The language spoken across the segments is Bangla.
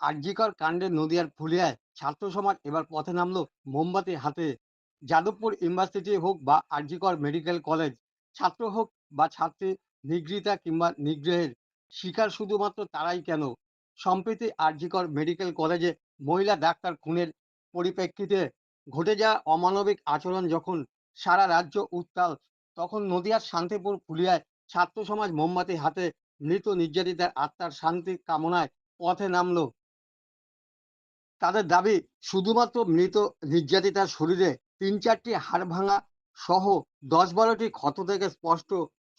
আরজিকর কাণ্ডে নদিয়ার ফুলিয়ায় ছাত্র সমাজ এবার পথে নামলো মোমবাতি হাতে। যাদবপুর ইউনিভার্সিটি হোক বা আরজিকর মেডিকেল কলেজ, ছাত্র হোক বা ছাত্রী নিগৃহীতা কিংবা নিগ্রহের শিকার শুধুমাত্র তারাই কেন? সম্প্রতি আরজিকর মেডিকেল কলেজে মহিলা ডাক্তার খুনের পরিপ্রেক্ষিতে ঘটে যাওয়া অমানবিক আচরণ যখন সারা রাজ্য উত্তাল, তখন নদিয়ার শান্তিপুর ফুলিয়ায় ছাত্র সমাজ মোমবাতি হাতে মৃত নির্যাতিতার আত্মার শান্তি কামনায় পথে নামলো তাদের দাবি, শুধুমাত্র মৃত নির্যাতিতার শরীরে তিন চারটি হাড় ভাঙা সহ দশ বারোটি ক্ষত থেকে স্পষ্ট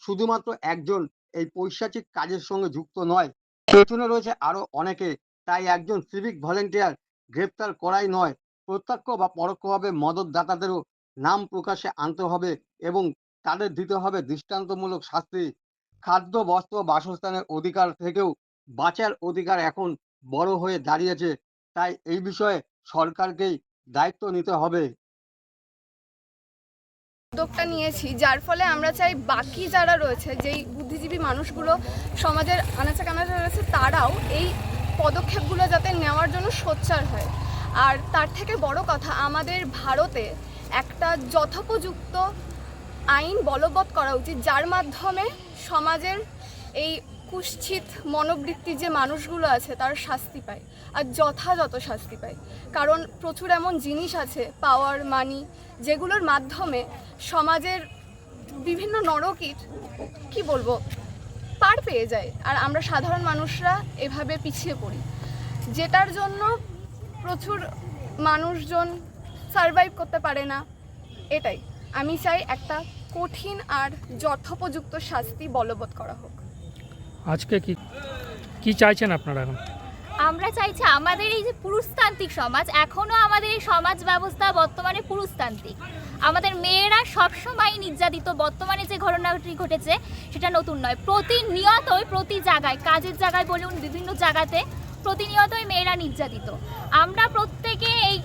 শুধুমাত্র একজন এই পৈশাচিক কাজের সঙ্গে যুক্ত নয়। পেছনে রয়েছে আরও অনেকে, তাই একজন সিভিক ভলেন্টিয়ার গ্রেপ্তার করাই নয়। প্রত্যক্ষ বা পরোক্ষভাবে মদতদাতাদেরও নাম প্রকাশে আনতে হবে এবং তাদের দিতে হবে দৃষ্টান্তমূলক শাস্তি। খাদ্য, বস্ত্র, বাসস্থানের অধিকার থেকেও বাঁচার অধিকার এখন বড় হয়ে দাঁড়িয়েছে তাই এই বিষয়ে সরকারকেই দায়িত্ব নিতে হবে। উদ্যোগটা নিয়েছি, যার ফলে আমরা চাই বাকি যারা রয়েছে, যেই বুদ্ধিজীবী মানুষগুলো সমাজের আনাচে কানাচে রয়েছে, তারাও এই পদক্ষেপগুলো যাতে নেওয়ার জন্য সোচ্চার হয়। আর তার থেকে বড় কথা, আমাদের ভারতে একটা যথোপযুক্ত আইন বলবৎ করা উচিত, যার মাধ্যমে সমাজের এই কুৎসিত মনোবৃত্তি যে মানুষগুলো আছে, তার শাস্তি পায় আর যথাযথ শাস্তি পায়। কারণ প্রচুর এমন জিনিস আছে পাওয়ার মানি যেগুলোর মাধ্যমে সমাজের বিভিন্ন নরকীট কি বলব, পার পেয়ে যায়। আর আমরা সাধারণ মানুষরা এভাবে পিছিয়ে পড়ি। যেটার জন্য প্রচুর মানুষজন সারভাইভ করতে পারে না, এটাই। আমি চাই একটা কঠিন আর যথোপযুক্ত শাস্তি বলবৎ করা হোক। আজকে কি কি চাইছেন আপনারা এখন? আমরা চাইছি আমাদের এই যে পুরুষতান্ত্রিক সমাজ এখনও আমাদের এই সমাজ ব্যবস্থা বর্তমানে পুরুষতান্ত্রিক। আমাদের মেয়েরা সবসময় নির্যাতিত। বর্তমানে যে ঘটনাটি ঘটেছে, সেটা নতুন নয়। প্রতিনিয়তই প্রতি জায়গায়, কাজের জায়গায় বলুন, বিভিন্ন জায়গাতে প্রতিনিয়তই মেয়েরা নির্যাতিত। আমরা প্রত্যেকে এই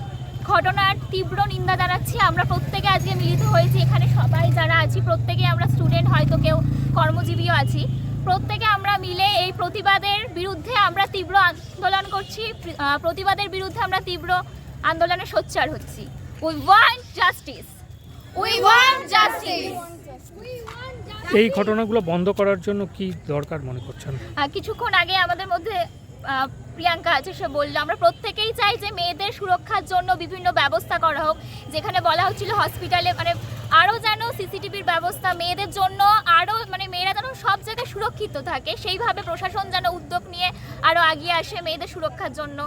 ঘটনার তীব্র নিন্দা জানাচ্ছি। আমরা প্রত্যেকে আজকে মিলিত হয়েছি। এখানে সবাই যারা আছি প্রত্যেকে আমরা স্টুডেন্ট হয়তো কেউ কর্মজীবীও আছি। প্রত্যেকে আমরা মিলে এই প্রতিবাদের বিরুদ্ধে আমরা তীব্র আন্দোলন করছি। প্রতিবাদের বিরুদ্ধে আমরা তীব্র আন্দোলনে সোচ্চার হচ্ছি। We want justice we want justice এই ঘটনাগুলো বন্ধ করার জন্য কি দরকার মনে করছেন? কিছুক্ষণ আগে আমাদের মধ্যে প্রিয়াঙ্কা আছে সে বলল আমরা প্রত্যেকেই চাই যে মেয়েদের সুরক্ষার জন্য বিভিন্ন ব্যবস্থা করা হোক। যেখানে বলা হচ্ছিল হসপিটালে মানে আরও যেন সিসিটিভির ব্যবস্থা মেয়েদের জন্য আরও মানে মেয়েরা যেন সব জায়গায় সুরক্ষিত থাকে সেইভাবে প্রশাসন যেন উদ্যোগ নিয়ে আরও আগিয়ে আসে মেয়েদের সুরক্ষার জন্য।